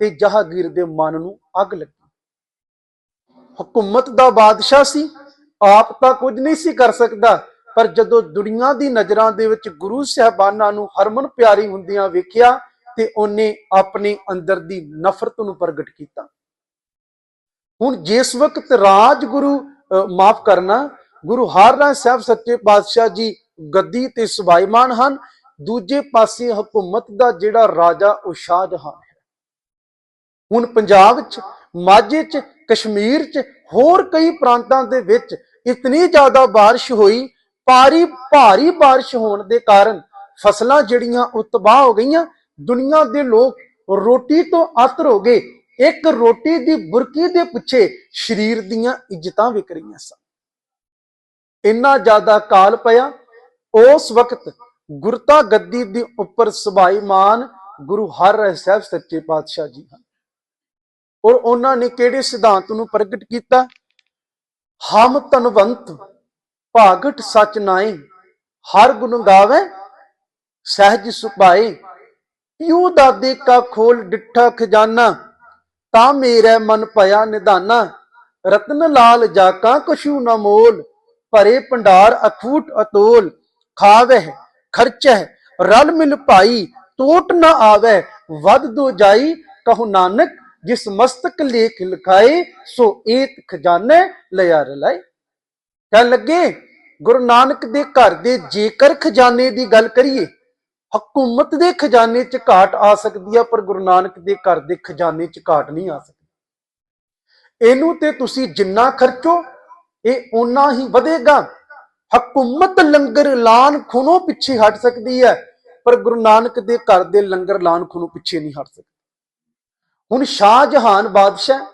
ਤੇ ਜਹਾਂਗੀਰ ਦੇ ਮਨ ਨੂੰ ਅੱਗ ਲੱਗੀ। ਹਕੂਮਤ ਦਾ ਬਾਦਸ਼ਾਹ ਸੀ, ਆਪ ਤਾਂ ਕੁਝ ਨਹੀਂ ਸੀ ਕਰ ਸਕਦਾ, ਪਰ ਜਦੋਂ ਦੁਨੀਆ ਦੀ ਨਜ਼ਰਾਂ ਦੇ ਵਿੱਚ ਗੁਰੂ ਸਾਹਿਬਾਨਾਂ ਨੂੰ ਹਰਮਨ ਪਿਆਰੀ ਹੁੰਦਿਆਂ ਵੇਖਿਆ, ਤੇ ਉਹਨੇ ਆਪਣੇ ਅੰਦਰ ਦੀ ਨਫ਼ਰਤ ਨੂੰ ਪ੍ਰਗਟ ਕੀਤਾ। ਹੁਣ ਜਿਸ ਵਕਤ ਰਾਜਗੁਰੂ ਮਾਫ ਕਰਨਾ, ਗੁਰੂ ਹਰਰਾਏ ਸਾਹਿਬ ਸੱਚੇ ਪਾਤਸ਼ਾਹ ਜੀ ਗੱਦੀ ਤੇ ਸੁਭਾਈਮਾਨ ਹਨ, ਦੂਜੇ ਪਾਸੇ ਹਕੂਮਤ ਦਾ ਜਿਹੜਾ ਰਾਜਾ ਉਹ ਸ਼ਾਹਜਹਾਨ ਹੈ ਹੁਣ ਪੰਜਾਬ 'ਚ ਮਾਝੇ 'ਚ ਕਸ਼ਮੀਰ 'ਚ ਹੋਰ ਕਈ ਪ੍ਰਾਂਤਾਂ ਦੇ ਵਿੱਚ ਇਤਨੀ ਜ਼ਿਆਦਾ بارش ਹੋਈ ਭਾਰੀ ਭਾਰੀ بارش ਹੋਣ ਦੇ ਕਾਰਨ ਫਸਲਾਂ ਜਿਹੜੀਆਂ ਉਹ ਤਬਾਹ ਹੋ ਗਈਆਂ ਦੁਨੀਆ ਦੇ ਲੋਕ ਰੋਟੀ ਤੋਂ ਆਤਰ ਹੋ ਗਏ ਇੱਕ ਰੋਟੀ ਦੀ ਬੁਰਕੀ ਦੇ ਪਿੱਛੇ ਸਰੀਰ ਦੀਆਂ ਇੱਜ਼ਤਾਂ ਵਿਕ ਰਹੀਆਂ ਸਨ ਇੰਨਾ ਜ਼ਿਆਦਾ ਕਾਲ ਪਿਆ ਉਸ ਵਕਤ ਗੁਰਤਾ ਗੱਦੀ ਦੇ ਉੱਪਰ ਸਬਾਈਮਾਨ ਗੁਰੂ ਹਰਿ ਸਾਹਿਬ ਸੱਚੇ ਪਾਤਸ਼ਾਹ ਜੀ ਹਨ ਔਰ ਉਹਨਾਂ ਨੇ ਕਿਹੜੇ ਸਿਧਾਂਤ ਨੂੰ ਪ੍ਰਗਟ ਕੀਤਾ? ਹਮ ਤਨਵੰਤ, ਭਾਗਟ ਸਚ ਨਾਏ ਹਰ ਗੁਣ ਗਾਵੇ, ਸਹਿਜ ਸੁਭਾਏ ਪਿਉ ਦਾਦੇ ਕਾ ਖੋਲ ਡਿੱਠਾ ਖਜ਼ਾਨਾ, ਤਾਂ ਮੇਰੇ ਮਨ ਭਇਆ ਨਿਧਾਨਾ। ਰਤਨ ਲਾਲ ਜਾਕਾ ਕਛੂ ਨਾ ਮੋਲ, ਭਰੇ ਭੰਡਾਰ ਅਖੂਟ ਅਤੋਲ। ਖਾਵੇ ਖਰਚੈ ਰਲ ਮਿਲ ਭਾਈ ਟੋਟ ਨਾ ਆਵੇ ਵੱਧ ਦੋ ਜਾਈ, ਕਹੋ ਨਾਨਕ ਜਿਸ ਮਸਤਕ ਲੇਖ ਲਿਖਾਏ, ਸੋ ਏਤ ਖਜ਼ਾਨੇ ਲਿਆ ਰਲਾਏ। ਕਹਿਣ ਲੱਗੇ, ਗੁਰੂ ਨਾਨਕ ਦੇ ਘਰ ਦੇ ਜੇਕਰ ਖਜ਼ਾਨੇ ਦੀ ਗੱਲ ਕਰੀਏ, ਹਕੂਮਤ ਦੇ ਖਜ਼ਾਨੇ 'ਚ ਘਾਟ ਆ ਸਕਦੀ ਆ, ਪਰ ਗੁਰੂ ਨਾਨਕ ਦੇ ਘਰ ਦੇ ਖਜ਼ਾਨੇ 'ਚ ਘਾਟ ਨਹੀਂ ਆ ਸਕਦੀ। ਇਹਨੂੰ ਤੇ ਤੁਸੀਂ ਜਿੰਨਾ ਖਰਚੋ, ਇਹ ਓਨਾ ਹੀ ਵਧੇਗਾ। ਹਕੂਮਤ ਲੰਗਰ ਲਾਨ ਖੁਨੋਂ ਪਿੱਛੇ ਹਟ ਸਕਦੀ ਹੈ, ਪਰ ਗੁਰੂ ਨਾਨਕ ਦੇ ਘਰ ਦੇ ਲੰਗਰ ਲਾਨ ਖੁਨੋਂ ਪਿੱਛੇ ਨਹੀਂ ਹਟ ਸਕਦੀ। ਹੁਣ ਸ਼ਾਹ ਸ਼ਾਹਜਹਾਨ ਬਾਦਸ਼ਾਹ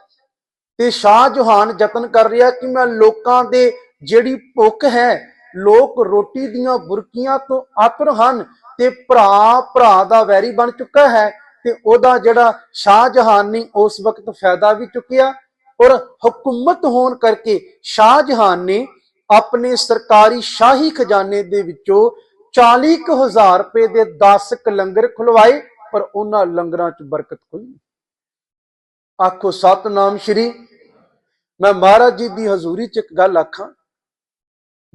ਤੇ ਸ਼ਾਹ ਜਹਾਨ ਯਤਨ ਕਰ ਰਿਹਾ ਕਿ ਮੈਂ ਲੋਕਾਂ ਦੇ ਜਿਹੜੀ ਭੁੱਖ ਹੈ, ਲੋਕ ਰੋਟੀ ਦੀਆਂ ਬੁਰਕੀਆਂ ਤੋਂ ਆਤਰ ਹਨ ਤੇ ਭਰਾ ਭਰਾ ਦਾ ਵੈਰੀ ਬਣ ਚੁੱਕਾ ਹੈ ਤੇ ਉਹਦਾ ਜਿਹੜਾ ਸ਼ਾਹ ਜਹਾਨ ਨੇ ਉਸ ਵਕਤ ਫਾਇਦਾ ਵੀ ਚੁੱਕਿਆ ਔਰ ਹਕੂਮਤ ਹੋਣ ਕਰਕੇ ਸ਼ਾਹ ਜਹਾਨ ਨੇ ਆਪਣੇ ਸਰਕਾਰੀ ਸ਼ਾਹੀ ਖਜ਼ਾਨੇ ਦੇ ਵਿੱਚੋਂ 40000 ਰੁਪਏ ਦੇ 10 ਕ ਲੰਗਰ ਖੁਲਵਾਏ, ਪਰ ਉਹਨਾਂ ਲੰਗਰਾਂ 'ਚ ਬਰਕਤ ਕੋਈ ਨਹੀਂ। ਆਖੋ, ਸਤਨਾਮ ਸ਼੍ਰੀ। ਮੈਂ ਮਹਾਰਾਜ ਜੀ ਦੀ ਹਜ਼ੂਰੀ 'ਚ ਇੱਕ ਗੱਲ ਆਖਾਂ।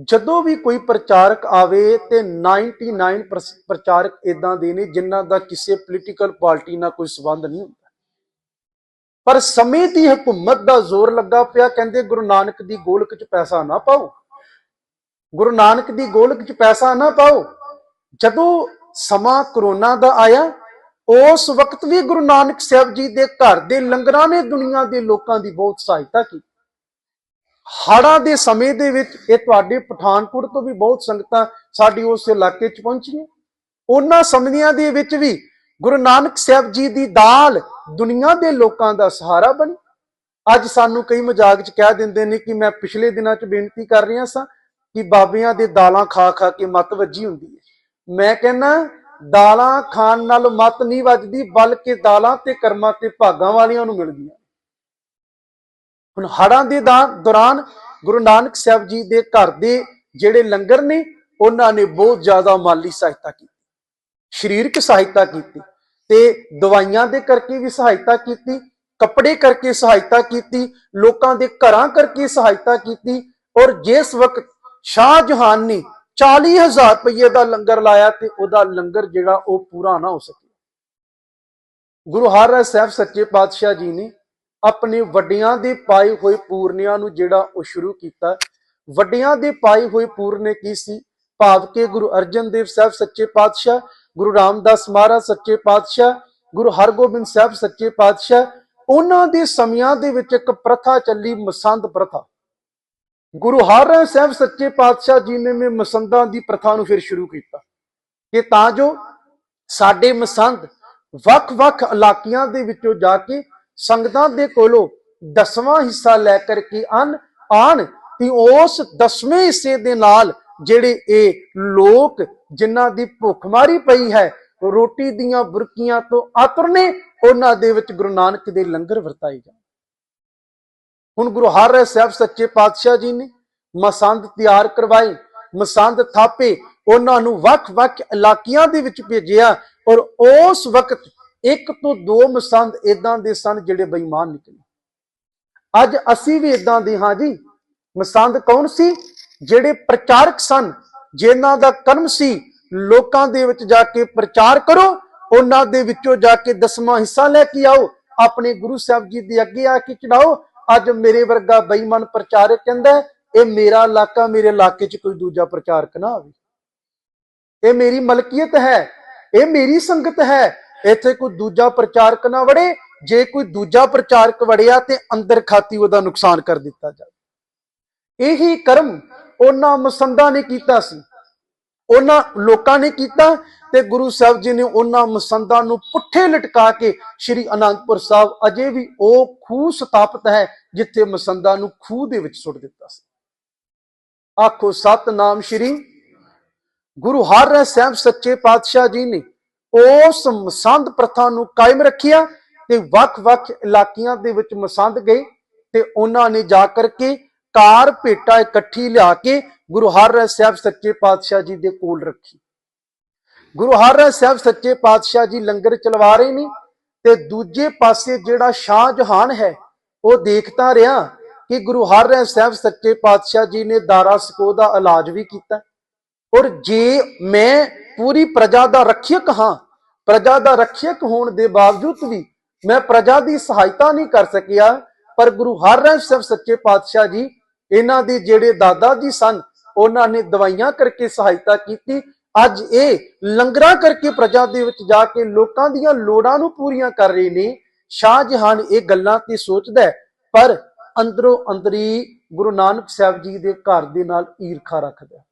ਜਦੋਂ ਵੀ ਕੋਈ ਪ੍ਰਚਾਰਕ ਆਵੇ, ਤੇ 99% ਪ੍ਰਸ- ਪ੍ਰਚਾਰਕ ਇਦਾਂ ਦੇ ਨੇ ਜਿਨ੍ਹਾਂ ਦਾ ਕਿਸੇ ਪੋਲੀਟੀਕਲ ਪਾਰਟੀ ਨਾਲ ਕੋਈ ਸਬੰਧ ਨਹੀਂ ਹੁੰਦਾ। ਪਰ ਸਮੇਂ ਦੀ ਹਕੂਮਤ ਦਾ ਜ਼ੋਰ ਲੱਗਾ ਪਿਆ, ਕਹਿੰਦੇ ਗੁਰੂ ਨਾਨਕ ਦੀ ਗੋਲਕ 'ਚ ਪੈਸਾ ਨਾ ਪਾਓ। ਗੁਰੂ ਨਾਨਕ ਦੀ ਗੋਲਕ 'ਚ ਪੈਸਾ ਨਾ ਪਾਓ। ਜਦੋਂ ਸਮਾਂ ਕਰੋਨਾ ਦਾ ਆਇਆ ਉਸ ਵਕਤ ਵੀ ਗੁਰੂ ਨਾਨਕ ਸਾਹਿਬ ਜੀ ਦੇ ਘਰ ਦੇ ਲੰਗਰਾਂ ਨੇ ਦੁਨੀਆ ਦੇ ਲੋਕਾਂ ਦੀ ਬਹੁਤ ਸਹਾਇਤਾ ਕੀਤੀ। ਹੜ੍ਹਾਂ ਦੇ ਸਮੇਂ ਦੇ ਵਿੱਚ ਇਹ ਤੁਹਾਡੇ ਪਠਾਨਕੋਟ ਤੋਂ ਵੀ ਬਹੁਤ ਸੰਗਤਾਂ ਸਾਡੀ ਉਸ ਇਲਾਕੇ 'ਚ ਪਹੁੰਚੀਆਂ। ਉਹਨਾਂ ਸਮਿਆਂ ਦੇ ਵਿੱਚ ਵੀ ਗੁਰੂ ਨਾਨਕ ਸਾਹਿਬ ਜੀ ਦੀ ਦਾਲ ਦੁਨੀਆ ਦੇ ਲੋਕਾਂ ਦਾ ਸਹਾਰਾ ਬਣੀ। ਅੱਜ ਸਾਨੂੰ ਕਈ ਮਜ਼ਾਕ 'ਚ ਕਹਿ ਦਿੰਦੇ ਨੇ ਕਿ ਮੈਂ ਪਿਛਲੇ ਦਿਨਾਂ 'ਚ ਬੇਨਤੀ ਕਰ ਰਿਹਾ ਸਾਂ ਕਿ ਬਾਬਿਆਂ ਦੇ ਦਾਲਾਂ ਖਾ ਖਾ ਕੇ ਮਤ ਵੱਜੀ ਹੁੰਦੀ ਹੈ। ਮੈਂ ਕਹਿੰਨਾ ਦਾਲਾਂ ਖਾਣ ਨਾਲ ਮਤ ਨਹੀਂ ਵੱਜਦੀ, ਬਲਕਿ ਦਾਲਾਂ ਤੇ ਕਰਮਾਂ ਤੇ ਭਾਗਾਂ ਵਾਲੀਆਂ ਨੂੰ ਮਿਲਦੀਆਂ। ਹੁਣ ਹੜਾਂ ਦੇ ਦੌਰਾਨ ਗੁਰੂ ਨਾਨਕ ਸਾਹਿਬ ਜੀ ਦੇ ਘਰ ਦੇ ਜਿਹੜੇ ਲੰਗਰ ਨੇ, ਉਹਨਾਂ ਨੇ ਬਹੁਤ ਜ਼ਿਆਦਾ ਮਾਲੀ ਸਹਾਇਤਾ ਕੀਤੀ। ਸਰੀਰਕ ਸਹਾਇਤਾ ਕੀਤੀ ਤੇ ਦਵਾਈਆਂ ਦੇ ਕਰਕੇ ਵੀ ਸਹਾਇਤਾ ਕੀਤੀ, ਕੱਪੜੇ ਕਰਕੇ ਸਹਾਇਤਾ ਕੀਤੀ, ਲੋਕਾਂ ਦੇ ਘਰਾਂ ਕਰਕੇ ਸਹਾਇਤਾ ਕੀਤੀ ਔਰ ਜਿਸ ਵਕਤ ਸ਼ਾਹ ਜਹਾਨ ਨੇ 40000 ਰੁਪਏ ਦਾ ਲੰਗਰ ਲਾਇਆ ਤੇ ਉਹਦਾ ਲੰਗਰ ਜਿਹੜਾ ਉਹ ਪੂਰਾ ਨਾ ਹੋ ਸਕਿਆ। ਗੁਰੂ ਹਰਿ ਸਾਹਿਬ ਸੱਚੇ ਪਾਤਸ਼ਾਹ ਜੀ ਨੇ ਆਪਣੇ ਵੱਡਿਆਂ ਦੇ ਪਾਏ ਹੋਏ ਪੂਰਨਿਆਂ ਨੂੰ ਜਿਹੜਾ ਉਹ ਸ਼ੁਰੂ ਕੀਤਾ। ਵੱਡਿਆਂ ਦੇ ਪਾਏ ਹੋਏ ਪੂਰਨੇ ਕੀ ਸੀ? ਭਾਵ ਕਿ ਗੁਰੂ ਅਰਜਨ ਦੇਵ ਸਾਹਿਬ ਸੱਚੇ ਪਾਤਸ਼ਾਹ, ਗੁਰੂ ਰਾਮਦਾਸ ਮਹਾਰਾਜ ਸੱਚੇ ਪਾਤਸ਼ਾਹ, ਗੁਰੂ ਹਰਗੋਬਿੰਦ ਸਾਹਿਬ ਸੱਚੇ ਪਾਤਸ਼ਾਹ, ਉਹਨਾਂ ਦੇ ਸਮਿਆਂ ਦੇ ਵਿੱਚ ਇੱਕ ਪ੍ਰਥਾ ਚੱਲੀ ਮਸੰਦ ਪ੍ਰਥਾ। ਗੁਰੂ ਹਰਿ ਸਾਹਿਬ ਸੱਚੇ ਪਾਤਸ਼ਾਹ ਜੀ ਨੇ ਵੀ ਮਸੰਦਾਂ ਦੀ ਪ੍ਰਥਾ ਨੂੰ ਫਿਰ ਸ਼ੁਰੂ ਕੀਤਾ। ਕਿ ਤਾਂ ਜੋ ਸਾਡੇ ਮਸੰਦ ਵੱਖ-ਵੱਖ ਇਲਾਕਿਆਂ ਦੇ ਵਿੱਚੋਂ ਜਾ ਕੇ ਸੰਗਤਾਂ ਦੇ ਕੋਲੋਂ ਦਸਵਾਂ ਹਿੱਸਾ ਲੈ ਕਰਕੇ ਆਨ ਆਣ ਤੇ ਉਸ ਦਸਵੇਂ ਹਿੱਸੇ ਦੇ ਨਾਲ ਜਿਹੜੇ ਇਹ ਲੋਕ ਜਿਨ੍ਹਾਂ ਦੀ ਭੁੱਖਮਾਰੀ ਪਈ ਹੈ, ਰੋਟੀ ਦੀਆਂ ਬੁਰਕੀਆਂ ਤੋਂ ਆਤਰ ਨੇ, ਉਹਨਾਂ ਦੇ ਵਿੱਚ ਗੁਰੂ ਨਾਨਕ ਦੇ ਲੰਗਰ ਵਰਤਾਏ ਜਾਣ। ਹੁਣ ਗੁਰੂ ਹਰ ਹਰਿ ਸਾਹਿਬ ਸੱਚੇ ਪਾਤਸ਼ਾਹ ਜੀ ਨੇ ਮਸੰਦ ਤਿਆਰ ਕਰਵਾਏ ਮਸੰਦ ਥਾਪੇ, ਉਹਨਾਂ ਨੂੰ ਵੱਖ-ਵੱਖ ਇਲਾਕਿਆਂ ਦੇ ਵਿੱਚ ਭੇਜਿਆ ਔਰ ਉਸ ਵਕਤ ਇੱਕ ਤੋਂ ਦੋ ਮਸੰਦ ਇਦਾਂ ਦੇ ਸਨ ਜਿਹੜੇ ਬੇਈਮਾਨ ਨਿਕਲੇ। ਅੱਜ ਅਸੀਂ ਵੀ ਇਦਾਂ ਦੇ ਹਾਂ ਜੀ। ਮਸੰਦ ਕੌਣ ਸੀ? ਜਿਹੜੇ ਪ੍ਰਚਾਰਕ ਸਨ, ਜਿਨ੍ਹਾਂ ਦਾ ਕਰਮ ਸੀ ਲੋਕਾਂ ਦੇ ਵਿੱਚ ਜਾ ਕੇ ਪ੍ਰਚਾਰ ਕਰੋ, ਉਹਨਾਂ ਦੇ ਵਿੱਚੋਂ ਜਾ ਕੇ ਦਸਵਾਂ ਹਿੱਸਾ ਲੈ ਕੇ ਆਓ, ਆਪਣੇ ਗੁਰੂ ਸਾਹਿਬ ਜੀ ਦੇ ਅੱਗੇ ਆ ਕੇ ਚੜਾਓ ਅੱਜ ਮੇਰੇ ਵਰਗਾ ਬੇਈਮਾਨ ਪ੍ਰਚਾਰਕ ਕਹਿੰਦਾ ਇਹ ਮੇਰਾ ਇਲਾਕਾ, ਮੇਰੇ ਇਲਾਕੇ 'ਚ ਕੋਈ ਦੂਜਾ ਪ੍ਰਚਾਰਕ ਨਾ ਆਵੇ। ਇਹ ਮੇਰੀ ਮਲਕੀਅਤ ਹੈ, ਇਹ ਮੇਰੀ ਸੰਗਤ ਹੈ, ਇੱਥੇ ਕੋਈ ਦੂਜਾ ਪ੍ਰਚਾਰਕ ਨਾ ਵੜੇ, ਜੇ ਕੋਈ ਦੂਜਾ ਪ੍ਰਚਾਰਕ ਵੜਿਆ ਤੇ ਅੰਦਰ ਖਾਤੀ ਉਹਦਾ ਨੁਕਸਾਨ ਕਰ ਦਿੱਤਾ ਜਾਵੇ। ਇਹੀ ਕਰਮ ਉਹਨਾਂ ਮਸੰਦਾਂ ਨੇ ਕੀਤਾ ਸੀ। ਉਹਨਾਂ ਲੋਕਾਂ ਨੇ ਕੀਤਾ ਤੇ ਗੁਰੂ ਸਾਹਿਬ ਜੀ ਨੇ ਉਹਨਾਂ ਮਸੰਦਾਂ ਨੂੰ ਪੁੱਠੇ ਲਟਕਾ ਕੇ ਸ੍ਰੀ ਅਨੰਦਪੁਰ ਸਾਹਿਬ ਅਜੇ ਵੀ ਉਹ ਖੂਹ ਸਥਾਪਿਤ ਹੈ ਜਿੱਥੇ ਮਸੰਦਾਂ ਨੂੰ ਖੂਹ ਦੇ ਵਿੱਚ ਸੁੱਟ ਦਿੱਤਾ ਸੀ। ਆਖੋ, ਸਤਨਾਮ ਸ੍ਰੀ ਗੁਰੂ ਹਰਿ ਸਾਹਿਬ ਸੱਚੇ ਪਾਤਸ਼ਾਹ ਜੀ ਨੇ ਉਸ ਮਸੰਦ ਪ੍ਰਥਾ ਨੂੰ ਕਾਇਮ ਰੱਖਿਆ ਤੇ ਵੱਖ-ਵੱਖ ਇਲਾਕਿਆਂ ਦੇ ਵਿੱਚ ਮਸੰਦ ਗਏ ਤੇ ਉਹਨਾਂ ਨੇ ਜਾ ਕਰਕੇ ਕਾਰ ਭੇਟਾ ਇਕੱਠੀ ਲਿਆ ਕੇ ਗੁਰੂ ਹਰਿ ਸਾਹਿਬ ਸੱਚੇ ਪਾਤਸ਼ਾਹ ਜੀ ਦੇ ਕੋਲ ਰੱਖੀ। ਗੁਰੂ ਹਰਿ ਸਾਹਿਬ ਸੱਚੇ ਪਾਤਸ਼ਾਹ ਜੀ ਲੰਗਰ ਚਲਵਾ ਰਹੇ ਨੇ ਤੇ ਦੂਜੇ ਪਾਸੇ ਜਿਹੜਾ ਸ਼ਾਹ ਜਹਾਨ ਹੈ ਉਹ ਦੇਖਦਾ ਰਿਹਾ ਕਿ ਗੁਰੂ ਹਰਿ ਸਾਹਿਬ ਸੱਚੇ ਪਾਤਸ਼ਾਹ ਜੀ ਨੇ ਦਾਰਾ ਸਕੋ ਦਾ ਇਲਾਜ ਵੀ ਕੀਤਾ। ਔਰ ਜੇ ਮੈਂ ਪੂਰੀ ਪ੍ਰਜਾ ਦਾ ਰੱਖਿਅਕ ਹਾਂ, ਪ੍ਰਜਾ ਦਾ ਰੱਖਿਅਕ ਹੋਣ ਦੇ ਬਾਵਜੂਦ ਵੀ ਮੈਂ ਪ੍ਰਜਾ ਦੀ ਸਹਾਇਤਾ ਨਹੀਂ ਕਰ ਸਕਿਆ, ਪਰ ਗੁਰੂ ਹਰਿ ਸਾਹਿਬ ਸੱਚੇ ਪਾਤਸ਼ਾਹ ਜੀ, ਇਹਨਾਂ ਦੇ ਜਿਹੜੇ ਦਾਦਾ ਜੀ ਸਨ, ਉਹਨਾਂ ਨੇ ਦਵਾਈਆਂ ਕਰਕੇ ਸਹਾਇਤਾ ਕੀਤੀ। ਅੱਜ ਇਹ ਲੰਗਰਾਂ ਕਰਕੇ ਪ੍ਰਜਾ ਦੇ ਵਿੱਚ ਜਾ ਕੇ ਲੋਕਾਂ ਦੀਆਂ ਲੋੜਾਂ ਨੂੰ ਪੂਰੀਆਂ ਕਰ ਰਹੇ ਨੇ। ਸ਼ਾਹਜਹਾਨ ਇਹ ਗੱਲਾਂ ਤੇ ਸੋਚਦਾ ਹੈ, ਪਰ ਅੰਦਰੋਂ ਅੰਦਰੀ ਗੁਰੂ ਨਾਨਕ ਸਾਹਿਬ ਜੀ ਦੇ ਘਰ ਦੇ ਨਾਲ ਈਰਖਾ ਰੱਖਦਾ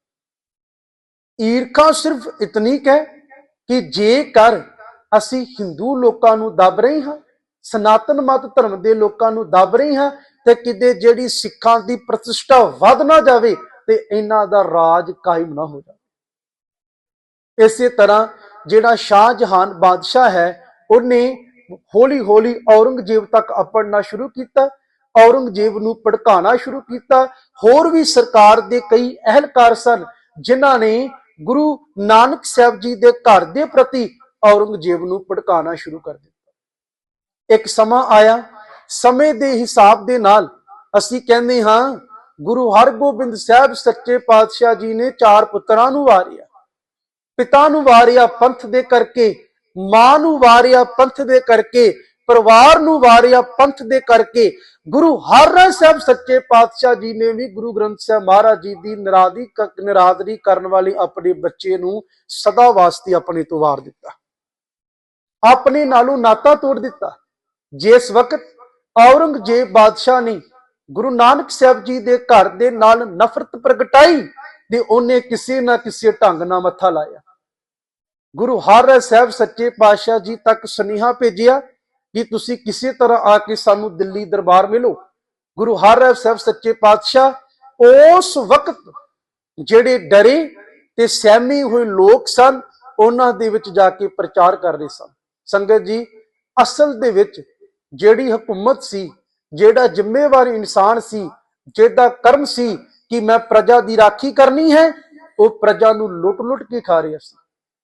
ਈਰਖਾ ਸਿਰਫ ਇਤਨੀ ਹੈ ਕਿ ਜੇਕਰ ਅਸੀਂ ਹਿੰਦੂ ਲੋਕਾਂ ਨੂੰ ਦੱਬ ਰਹੇ ਹਾਂ ਸਨਾਤਨ ਮਤ ਧਰਮ ਦੇ ਲੋਕਾਂ ਨੂੰ ਦੱਬ ਰਹੇ ਹਾਂ ਤੇ ਕਿਤੇ ਜਿਹੜੀ ਸਿੱਖਾਂ ਦੀ ਪ੍ਰਤਿਸ਼ਠਾ ਵੱਧ ਨਾ ਜਾਵੇ ਤੇ ਇਹਨਾਂ ਦਾ ਰਾਜ ਕਾਇਮ ਨਾ ਹੋ ਜਾਵੇ। ਇਸੇ ਤਰ੍ਹਾਂ ਜਿਹੜਾ ਸ਼ਾਹ ਜਹਾਨ ਬਾਦਸ਼ਾਹ ਹੈ ਉਹਨੇ ਹੌਲੀ ਹੌਲੀ ਔਰੰਗਜ਼ੇਬ ਤੱਕ ਅਪੜਨਾ ਸ਼ੁਰੂ ਕੀਤਾ, ਔਰੰਗਜ਼ੇਬ ਨੂੰ ਭੜਕਾਉਣਾ ਸ਼ੁਰੂ ਕੀਤਾ। ਹੋਰ ਵੀ ਸਰਕਾਰ ਦੇ ਕਈ ਅਹਿਲਕਾਰ ਸਨ, ਜਿਨ੍ਹਾਂ ਨੇ ਗੁਰੂ ਨਾਨਕ ਸਾਹਿਬ ਜੀ ਦੇ ਘਰ ਦੇ ਪ੍ਰਤੀ ਔਰੰਗਜ਼ੇਬ ਨੂੰ ਭੜਕਾਉਣਾ ਸ਼ੁਰੂ ਕਰ ਦਿੱਤਾ। ਇੱਕ ਸਮਾਂ ਆਇਆ, ਸਮੇਂ ਦੇ ਹਿਸਾਬ ਦੇ ਨਾਲ ਅਸੀਂ ਕਹਿੰਦੇ ਹਾਂ, ਗੁਰੂ ਹਰਗੋਬਿੰਦ ਸਾਹਿਬ ਸੱਚੇ ਪਾਤਸ਼ਾਹ ਜੀ ਨੇ ਚਾਰ ਪੁੱਤਰਾਂ ਨੂੰ ਵਾਰਿਆ। ਪਿਤਾ ਨੂੰ ਵਾਰਿਆ ਪੰਥ ਦੇ ਕਰਕੇ ਮਾਂ ਨੂੰ ਵਾਰਿਆ ਪੰਥ ਦੇ ਕਰਕੇ, ਪਰਿਵਾਰ ਨੂੰ ਵਾਰਿਆ ਪੰਥ ਦੇ ਕਰਕੇ, ਗੁਰੂ ਹਰਿ ਸਾਹਿਬ ਸੱਚੇ ਪਾਤਸ਼ਾਹ ਜੀ ਨੇ ਵੀ ਗੁਰੂ ਗ੍ਰੰਥ ਸਾਹਿਬ ਮਹਾਰਾਜ ਜੀ ਦੀ ਨਰਾਦੀ ਕ- ਨਿਰਾਦਰੀ ਕਰਨ ਵਾਲੇ ਆਪਣੇ ਬੱਚੇ ਨੂੰ ਸਦਾ ਵਾਸਤੇ ਆਪਣੇ ਤੋਂ ਵਾਰ ਦਿੱਤਾ। ਆਪਣੇ ਨਾਲੋਂ ਨਾਤਾ ਤੋੜ ਦਿੱਤਾ। ਜਿਸ ਵਕਤ ਔਰੰਗਜ਼ੇਬ ਬਾਦਸ਼ਾਹ ਨੇ ਗੁਰੂ ਨਾਨਕ ਸਾਹਿਬ ਜੀ ਦੇ ਘਰ ਦੇ ਨਾਲ ਨਫ਼ਰਤ ਪ੍ਰਗਟਾਈ ਤੇ ਉਹਨੇ ਕਿਸੇ ਨਾ ਕਿਸੇ ਢੰਗ ਨਾਲ ਮੱਥਾ ਲਾਇਆ। ਗੁਰੂ ਹਰ ਹਰਿ ਸਾਹਿਬ ਸੱਚੇ ਪਾਤਸ਼ਾਹ ਜੀ ਤੱਕ ਸੁਨੇਹਾ ਭੇਜਿਆ ਕਿ ਤੁਸੀਂ ਕਿਸੇ ਤਰ੍ਹਾਂ ਆ ਕੇ ਸਾਨੂੰ ਦਿੱਲੀ ਦਰਬਾਰ ਮਿਲੋ। ਗੁਰੂ ਹਰ ਹਰਿ ਸਾਹਿਬ ਸੱਚੇ ਪਾਤਸ਼ਾਹ ਉਸ ਵਕਤ ਜਿਹੜੇ ਡਰੇ ਤੇ ਸਹਿਮੇ ਹੋਏ ਲੋਕ ਸਨ, ਉਹਨਾਂ ਦੇ ਵਿੱਚ ਜਾ ਕੇ ਪ੍ਰਚਾਰ ਕਰ ਰਹੇ ਸਨ। ਸੰਗਤ ਜੀ, ਅਸਲ ਦੇ ਵਿੱਚ ਜਿਹੜੀ ਹਕੂਮਤ ਸੀ, ਜਿਹੜਾ ਜ਼ਿੰਮੇਵਾਰ ਇਨਸਾਨ ਸੀ ਜਿਹਦਾ ਕਰਮ ਸੀ ਕਿ ਮੈਂ ਪ੍ਰਜਾ ਦੀ ਰਾਖੀ ਕਰਨੀ ਹੈ, ਉਹ ਪ੍ਰਜਾ ਨੂੰ ਲੁੱਟ-ਲੁੱਟ ਕੇ ਖਾ ਰਿਹਾ ਸੀ।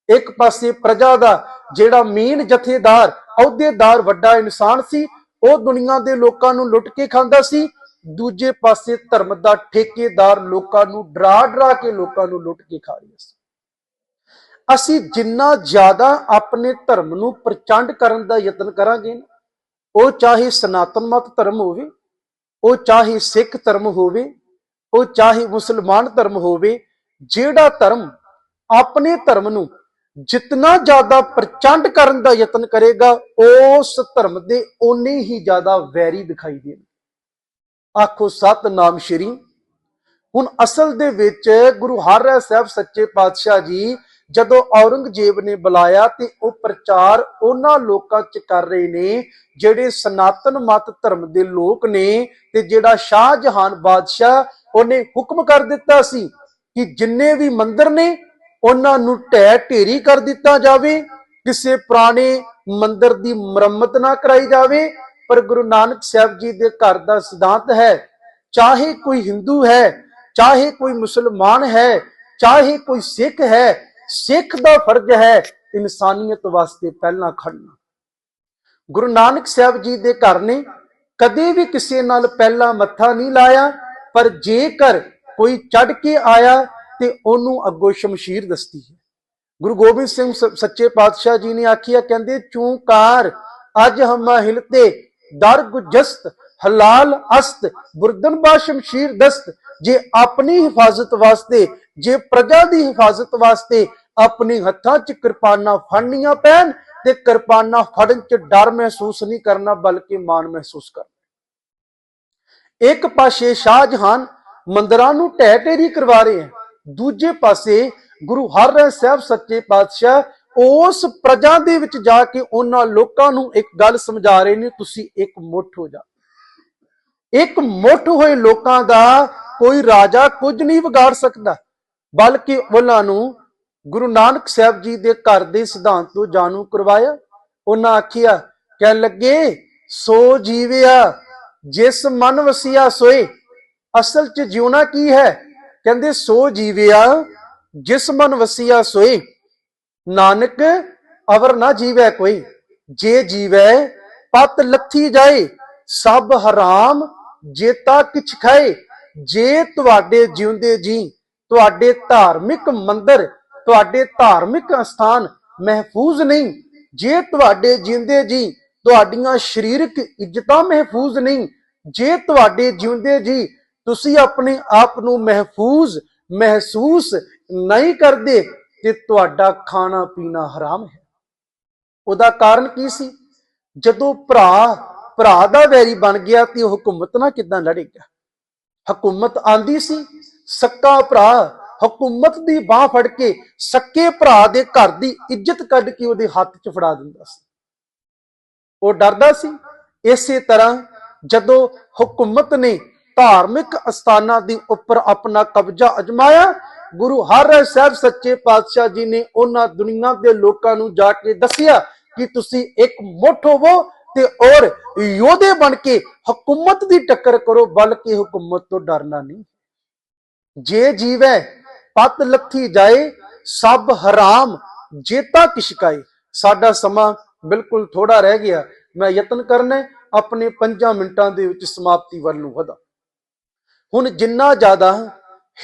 ਇੱਕ ਪਾਸੇ ਪ੍ਰਜਾ ਦਾ ਜਿਹੜਾ ਮੇਨ ਜਥੇਦਾਰ, ਅਹੁਦੇਦਾਰ, ਵੱਡਾ ਇਨਸਾਨ ਸੀ, ਉਹ ਦੁਨੀਆ ਦੇ ਲੋਕਾਂ ਨੂੰ ਲੁੱਟ ਕੇ ਖਾਂਦਾ ਸੀ। ਦੂਜੇ ਪਾਸੇ ਧਰਮ ਦਾ ਠੇਕੇਦਾਰ ਲੋਕਾਂ ਨੂੰ ਡਰਾ ਡਰਾ ਕੇ ਲੋਕਾਂ ਨੂੰ ਲੁੱਟ ਕੇ ਖਾ ਰਿਹਾ ਸੀ। ਅਸੀਂ ਜਿੰਨਾ ਜ਼ਿਆਦਾ ਆਪਣੇ ਧਰਮ ਨੂੰ ਪ੍ਰਚੰਡ ਕਰਨ ਦਾ ਯਤਨ ਕਰਾਂਗੇ ਉਹ ਚਾਹੇ ਸਨਾਤਨ ਮਤ ਧਰਮ ਹੋਵੇ, ਉਹ ਚਾਹੇ ਸਿੱਖ ਧਰਮ ਹੋਵੇ, ਉਹ ਚਾਹੇ ਮੁਸਲਮਾਨ ਧਰਮ ਹੋਵੇ, ਜਿਹੜਾ ਧਰਮ ਆਪਣੇ ਧਰਮ ਨੂੰ ਜਿਤਨਾ ਜ਼ਿਆਦਾ ਪ੍ਰਚੰਡ ਕਰਨ ਦਾ ਯਤਨ ਕਰੇਗਾ, ਉਸ ਧਰਮ ਦੇ ਓਨੇ ਹੀ ਜ਼ਿਆਦਾ ਵੈਰੀ ਦਿਖਾਈ ਦੇਣ ਆਖੋ, ਸਤਨਾਮ ਸ਼੍ਰੀ। ਹੁਣ ਅਸਲ ਦੇ ਵਿੱਚ ਗੁਰੂ ਹਰਿ ਸਾਹਿਬ ਸੱਚੇ ਪਾਤਸ਼ਾਹ ਜੀ ਜਦੋਂ ਔਰੰਗਜ਼ੇਬ ਨੇ ਬੁਲਾਇਆ ਤੇ ਉਹ ਪ੍ਰਚਾਰ ਉਹਨਾਂ ਲੋਕਾਂ 'ਚ ਕਰ ਰਹੇ ਨੇ, ਜਿਹੜੇ ਸਨਾਤਨ ਮਤ ਧਰਮ ਦੇ ਲੋਕ ਨੇ ਤੇ ਜਿਹੜਾ ਸ਼ਾਹ ਜਹਾਨ ਬਾਦਸ਼ਾਹ, ਉਹਨੇ ਹੁਕਮ ਕਰ ਦਿੱਤਾ ਸੀ ਕਿ ਜਿੰਨੇ ਵੀ ਮੰਦਰ ਨੇ ਉਹਨਾਂ ਨੂੰ ਢਹਿ ਢੇਰੀ ਕਰ ਦਿੱਤਾ ਜਾਵੇ, ਕਿਸੇ ਪੁਰਾਣੇ ਮੰਦਰ ਦੀ ਮੁਰੰਮਤ ਨਾ ਕਰਾਈ ਜਾਵੇ। ਪਰ ਗੁਰੂ ਨਾਨਕ ਸਾਹਿਬ ਜੀ ਦੇ ਘਰ ਦਾ ਸਿਧਾਂਤ ਹੈ, ਚਾਹੇ ਕੋਈ ਹਿੰਦੂ ਹੈ, ਚਾਹੇ ਕੋਈ ਮੁਸਲਮਾਨ ਹੈ, ਚਾਹੇ ਕੋਈ ਸਿੱਖ ਹੈ, ਸਿੱਖ ਦਾ ਫਰਜ਼ ਹੈ ਇਨਸਾਨੀਅਤ ਵਾਸਤੇ ਪਹਿਲਾਂ ਖੜਨਾ ਗੁਰੂ ਨਾਨਕ ਸਾਹਿਬ ਜੀ ਦੇ ਘਰ ਨੇ ਕਦੇ ਵੀ ਕਿਸੇ ਨਾਲ ਪਹਿਲਾਂ ਮੱਥਾ ਨਹੀਂ ਲਾਇਆ, ਪਰ ਜੇਕਰ ਕੋਈ ਚੜ ਕੇ ਆਇਆ ਤੇ ਉਹਨੂੰ ਅੱਗੋਂ ਸ਼ਮਸ਼ੀਰ ਦਸਤੀ ਹੈ। ਗੁਰੂ ਗੋਬਿੰਦ ਸਿੰਘ ਸੱਚੇ ਪਾਤਸ਼ਾਹ ਜੀ ਨੇ ਆਖਿਆ, ਕਹਿੰਦੇ, ਚੂੰਕਾਰ ਅੱਜ ਹਮਾ ਹਿਲਤੇ ਦਰ ਗੁਜਸਤ ਹਲਾਲ ਅਸਤ, ਬੁਰਦਨ ਬਾ ਸ਼ਮਸ਼ੀਰ ਦਸਤ। ਜੇ ਆਪਣੀ ਹਿਫਾਜ਼ਤ ਵਾਸਤੇ, ਜੇ ਪ੍ਰਜਾ ਦੀ ਹਿਫਾਜ਼ਤ ਵਾਸਤੇ ਆਪਣੇ ਹੱਥਾਂ 'ਚ ਕਿਰਪਾਨਾਂ ਫੜਨੀਆਂ ਪੈਣ ਤੇ ਕਿਰਪਾਨਾਂ ਫੜਨ 'ਚ ਡਰ ਮਹਿਸੂਸ ਨਹੀਂ ਕਰਨਾ, ਬਲਕਿ ਮਾਣ ਮਹਿਸੂਸ ਕਰਨਾ ਇੱਕ ਪਾਸੇ ਸ਼ਾਹਜਹਾਨ ਮੰਦਰਾਂ ਨੂੰ ਢਹਿ ਢੇਰੀ ਕਰਵਾ ਰਹੇ ਹੈ। ਦੂਜੇ ਪਾਸੇ ਗੁਰੂ ਹਰਿ ਸਾਹਿਬ ਸੱਚੇ ਪਾਤਸ਼ਾਹ ਉਸ ਪ੍ਰਜਾ ਦੇ ਵਿੱਚ ਜਾ ਕੇ ਉਹਨਾਂ ਲੋਕਾਂ ਨੂੰ ਇੱਕ ਗੱਲ ਸਮਝਾ ਰਹੇ ਨੇ, ਤੁਸੀਂ ਇੱਕ ਮੁੱਠ ਹੋ ਜਾ। ਇੱਕ ਮੁੱਠ ਹੋਏ ਲੋਕਾਂ ਦਾ ਕੋਈ ਰਾਜਾ ਕੁਝ ਨਹੀਂ ਵਿਗਾੜ ਸਕਦਾ, ਬਲਕਿ ਉਹਨਾਂ ਨੂੰ ਗੁਰੂ ਨਾਨਕ ਸਾਹਿਬ ਜੀ ਦੇ ਘਰ ਦੇ ਸਿਧਾਂਤ ਤੋਂ ਜਾਣੂ ਕਰਵਾਇਆ। ਉਹਨਾਂ ਆਖਿਆ ਕਹਿ ਲੱਗੇ, ਸੋ ਜੀਵਿਆ, ਜਿਸ ਮਨ ਵਸਿਆ ਸੋਏ, ਅਸਲ ਚ ਜਿਉਣਾ ਕੀ ਹੈ? ਕਹਿੰਦੇ, ਸੋ ਜੀਵਿਆ, ਜਿਸ ਮਨ ਵਸੀਆ ਸੋਏ, ਨਾਨਕ, ਅਵਰ ਨਾ ਜੀਵੈ ਕੋਈ। ਜੇ ਜੀਵੈ, ਪਤ ਲੱਥੀ ਜਾਏ, ਸਭ ਹਰਾਮ ਜੇਤਾ ਕਿਛ ਖਾਏ। ਜੇ ਤੁਹਾਡੇ ਜਿਉਂਦੇ ਜੀ, ਤੁਹਾਡੇ ਧਾਰਮਿਕ ਮੰਦਰ, ਤੁਹਾਡੇ ਧਾਰਮਿਕ ਸਥਾਨ ਮਹਿਫੂਜ਼ ਨਹੀਂ। ਜੇ ਤੁਹਾਡੇ ਜਿਉਂਦੇ ਜੀ, ਤੁਹਾਡੀਆਂ ਸਰੀਰਕ ਇੱਜ਼ਤਾਂ ਮਹਿਫੂਜ਼ ਨਹੀਂ। ਜੇ ਤੁਹਾਡੇ ਜਿਉਂਦੇ ਜੀ ਤੁਸੀਂ ਆਪਣੇ ਆਪ ਨੂੰ ਮਹਿਫੂਜ਼, ਮਹਿਸੂਸ ਨਹੀਂ ਕਰਦੇ ਤੇ ਤੁਹਾਡਾ ਖਾਣਾ ਪੀਣਾ ਹਰਾਮ ਹੈ। ਉਹਦਾ ਕਾਰਨ ਕੀ ਸੀ? ਜਦੋਂ ਭਰਾ ਭਰਾ ਦਾ ਵੈਰੀ ਬਣ ਗਿਆ ਤੇ ਉਹ ਹਕੂਮਤ ਨਾਲ ਕਿਦਾਂ ਲੜੇਗਾ ਹਕੂਮਤ ਆਂਦੀ ਸੀ, ਸੱਕਾ ਭਰਾ, ਹਕੂਮਤ ਦੀ ਬਾਹ ਫੜ ਕੇ ਸੱਕੇ ਭਰਾ ਦੇ ਘਰ ਦੀ ਇੱਜ਼ਤ ਕੱਢ ਕੇ ਉਹਦੇ ਹੱਥ 'ਚ ਫੜਾ ਦਿੰਦਾ ਸੀ। ਉਹ ਡਰਦਾ ਸੀ। ਇਸੇ ਤਰ੍ਹਾਂ ਜਦੋਂ ਹਕੂਮਤ ਨੇ ਧਾਰਮਿਕ ਅਸਥਾਨਾਂ ਦੇ ਉੱਪਰ ਆਪਣਾ ਕਬਜ਼ਾ ਅਜਮਾਇਆ। ਗੁਰੂ ਹਰਿ ਸਾਹਿਬ ਸੱਚੇ ਪਾਤਸ਼ਾਹ ਜੀ ਨੇ ਉਹਨਾਂ ਦੁਨੀਆ ਦੇ ਲੋਕਾਂ ਨੂੰ ਜਾ ਕੇ ਦੱਸਿਆ ਕਿ ਤੁਸੀਂ ਇੱਕ ਮੁੱਠ ਹੋਵੋ ਤੇ ਔਰ ਯੋਧੇ ਬਣ ਕੇ ਹਕੂਮਤ ਦੀ ਟੱਕਰ ਕਰੋ, ਬਲਕਿ ਹਕੂਮਤ ਤੋਂ ਡਰਨਾ ਨਹੀਂ। ਜੇ ਜੀਵੈ, ਪਤ ਲੱਥੀ ਜਾਏ, ਸਭ ਹਰਾਮ, ਜੇਤਾ ਕਿਸ਼ਕਾਏ ਸਾਡਾ ਸਮਾਂ ਬਿਲਕੁਲ ਥੋੜਾ ਰਹਿ ਗਿਆ। ਮੈਂ ਯਤਨ ਕਰਨਾ ਆਪਣੇ 5 ਮਿੰਟਾਂ ਦੇ ਵਿੱਚ ਸਮਾਪਤੀ ਵੱਲ ਨੂੰ ਵਧਾ। ਹੁਣ ਜਿੰਨਾ ਜ਼ਿਆਦਾ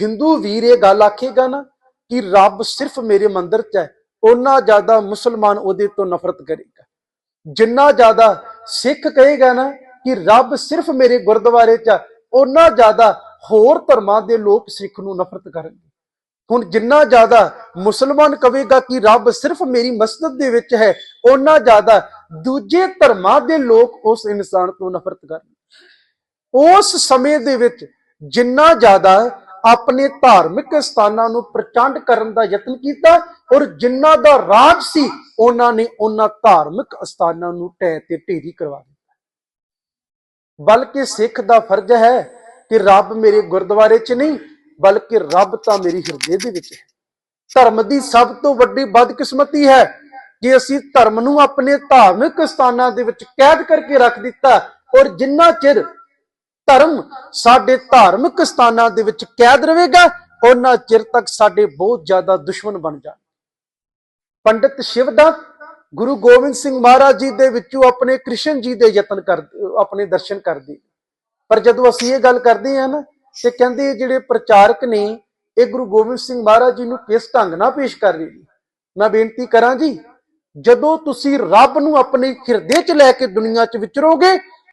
ਹਿੰਦੂ ਵੀਰ ਇਹ ਗੱਲ ਆਖੇਗਾ ਨਾ ਕਿ ਰੱਬ ਸਿਰਫ ਮੇਰੇ ਮੰਦਰ 'ਚ ਹੈ ਉਹਨਾਂ ਜ਼ਿਆਦਾ ਮੁਸਲਮਾਨ ਉਹਦੇ ਤੋਂ ਨਫ਼ਰਤ ਕਰੇਗਾ। ਜਿੰਨਾ ਜ਼ਿਆਦਾ ਸਿੱਖ ਕਹੇਗਾ ਨਾ ਕਿ ਰੱਬ ਸਿਰਫ ਮੇਰੇ ਗੁਰਦੁਆਰੇ 'ਚ ਹੈ ਜ਼ਿਆਦਾ ਹੋਰ ਧਰਮਾਂ ਦੇ ਲੋਕ ਸਿੱਖ ਨੂੰ ਨਫ਼ਰਤ ਕਰਨਗੇ। ਹੁਣ ਜਿੰਨਾ ਜ਼ਿਆਦਾ ਮੁਸਲਮਾਨ ਕਹੇਗਾ ਕਿ ਰੱਬ ਸਿਰਫ ਮੇਰੀ ਮਸਜਿਦ ਦੇ ਵਿੱਚ ਹੈ ਉਹਨਾਂ ਜ਼ਿਆਦਾ ਦੂਜੇ ਧਰਮਾਂ ਦੇ ਲੋਕ ਉਸ ਇਨਸਾਨ ਤੋਂ ਨਫ਼ਰਤ ਕਰਨ ਉਸ ਸਮੇਂ ਦੇ ਵਿੱਚ ਜਿੰਨਾ ਜ਼ਿਆਦਾ ਆਪਣੇ ਧਾਰਮਿਕ ਸਥਾਨਾਂ ਨੂੰ ਪ੍ਰਚੰਡ ਕਰਨ ਦਾ ਯਤਨ ਕੀਤਾ ਔਰ ਜਿਨ੍ਹਾਂ ਦਾ ਰਾਜ ਸੀ, ਉਹਨਾਂ ਨੇ ਉਹਨਾਂ ਧਾਰਮਿਕ ਸਥਾਨਾਂ ਨੂੰ ਢਹਿ ਤੇ ਢੇਰੀ ਕਰਵਾ ਦਿੱਤਾ। ਬਲਕਿ ਸਿੱਖ ਦਾ ਫਰਜ਼ ਹੈ ਕਿ ਰੱਬ ਮੇਰੇ ਗੁਰਦੁਆਰੇ 'ਚ ਨਹੀਂ, ਬਲਕਿ ਰੱਬ ਤਾਂ ਮੇਰੀ ਹਿਰਦੇ ਦੇ ਵਿੱਚ ਹੈ। ਧਰਮ ਦੀ ਸਭ ਤੋਂ ਵੱਡੀ ਬਦਕਿਸਮਤੀ ਹੈ ਕਿ ਅਸੀਂ ਧਰਮ ਨੂੰ ਆਪਣੇ ਧਾਰਮਿਕ ਸਥਾਨਾਂ ਦੇ ਵਿੱਚ ਕੈਦ ਕਰਕੇ ਰੱਖ ਦਿੱਤਾ ਔਰ ਜਿੰਨਾ ਚਿਰ ਧਰਮ ਸਾਡੇ ਧਾਰਮਿਕ ਸਥਾਨਾਂ ਦੇ ਵਿੱਚ ਕੈਦ ਰਹੇਗਾ, ਉਹਨਾਂ ਚਿਰ ਤੱਕ ਸਾਡੇ ਬਹੁਤ ਜ਼ਿਆਦਾ ਦੁਸ਼ਮਣ ਬਣ ਜਾਣ ਪੰਡਿਤ ਸ਼ਿਵਦਾਸ ਗੁਰੂ ਗੋਬਿੰਦ ਸਿੰਘ ਮਹਾਰਾਜ ਜੀ ਦੇ ਵਿੱਚੋਂ ਆਪਣੇ ਕ੍ਰਿਸ਼ਨ ਜੀ ਦੇ ਯਤਨ ਕਰ, ਆਪਣੇ ਦਰਸ਼ਨ ਕਰਦੇ। ਪਰ ਜਦੋਂ ਅਸੀਂ ਇਹ ਗੱਲ ਕਰਦੇ ਹਾਂ ਨਾ, ਤੇ ਕਹਿੰਦੇ ਇਹ ਜਿਹੜੇ ਪ੍ਰਚਾਰਕ ਨੇ, ਇਹ ਗੁਰੂ ਗੋਬਿੰਦ ਸਿੰਘ ਮਹਾਰਾਜ ਜੀ ਨੂੰ ਕਿਸ ਢੰਗ ਨਾਲ ਪੇਸ਼ ਕਰ ਰਹੇ ਨੇ? ਮੈਂ ਬੇਨਤੀ ਕਰਾਂ ਜੀ, ਜਦੋਂ ਤੁਸੀਂ ਰੱਬ ਨੂੰ ਆਪਣੇ ਹਿਰਦੇ 'ਚ ਲੈ ਕੇ ਦੁਨੀਆ 'ਚ ਵਿਚਰੋਗੇ